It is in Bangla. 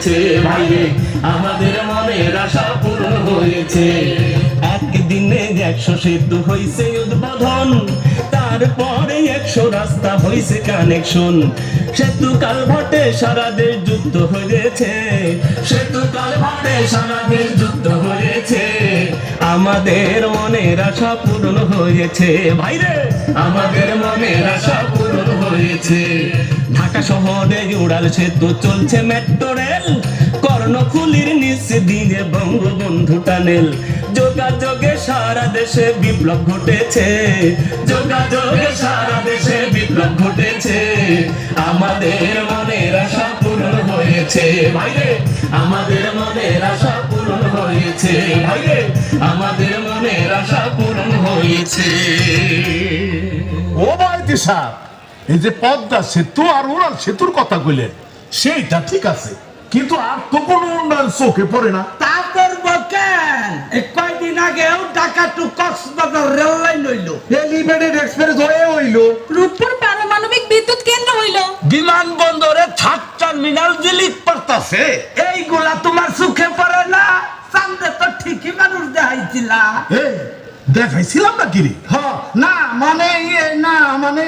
হয়েছে ভাইরে, আমাদের মনের আশা পূরণ হয়েছে। একদিনে একশো সেতু হয়েছে উদ্বোধন, তারপরে একশো রাস্তা হয়েছে কানেকশন। সেতু কালভাটে সারা দেশ যুদ্ধ হয়েছে। সেতু কালভাটে সারা দেশ যুদ্ধ হয়েছে। আমাদের মনের আশা পূরণ হয়েছে। ভাইরে, আমাদের মনের আশা পূরণ হয়েছে। শহরে উড়াল সেতু চলছে মেট্রো রেল কর্ণফুলির নিচ দিয়ে বঙ্গবন্ধু টানেল যোগাযোগে সারা দেশে বিপ্লব ঘটেছে। যোগাযোগে সারা দেশে বিপ্লব ঘটেছে। আমাদের মনের আশা পূরণ হয়েছে। ভাইরে আমাদের মনের আশা পূরণ হয়েছে। ভাইরে আমাদের মনের আশা পূরণ হয়েছে। ও বাড়িতে সাহেব এই যে পদ্মা সেতু আর উড়াল সেতুর কথা কইলেন সেইটা ঠিক আছে কিন্তু আর তো কোনো উন্নয়ন চোখে পড়ে না। তা করব কেন? কয়দিন আগেও Dhaka to Cox's Bazar rail line হইল। এলিভেটেড এক্সপ্রেস হয়ে হইল। রূপপুর পারমাণবিক বিদ্যুৎ কেন্দ্র হইল। বিমানবন্দরে থার্ড টার্মিনাল দিলিপ পড়তাছে এইগুলা তোমার সুখে পড়ে না? সামনে তো ঠিকই মানুষ দেখাইছিলা। দেখাইছিলাম না কিরে হ না মানে না মানে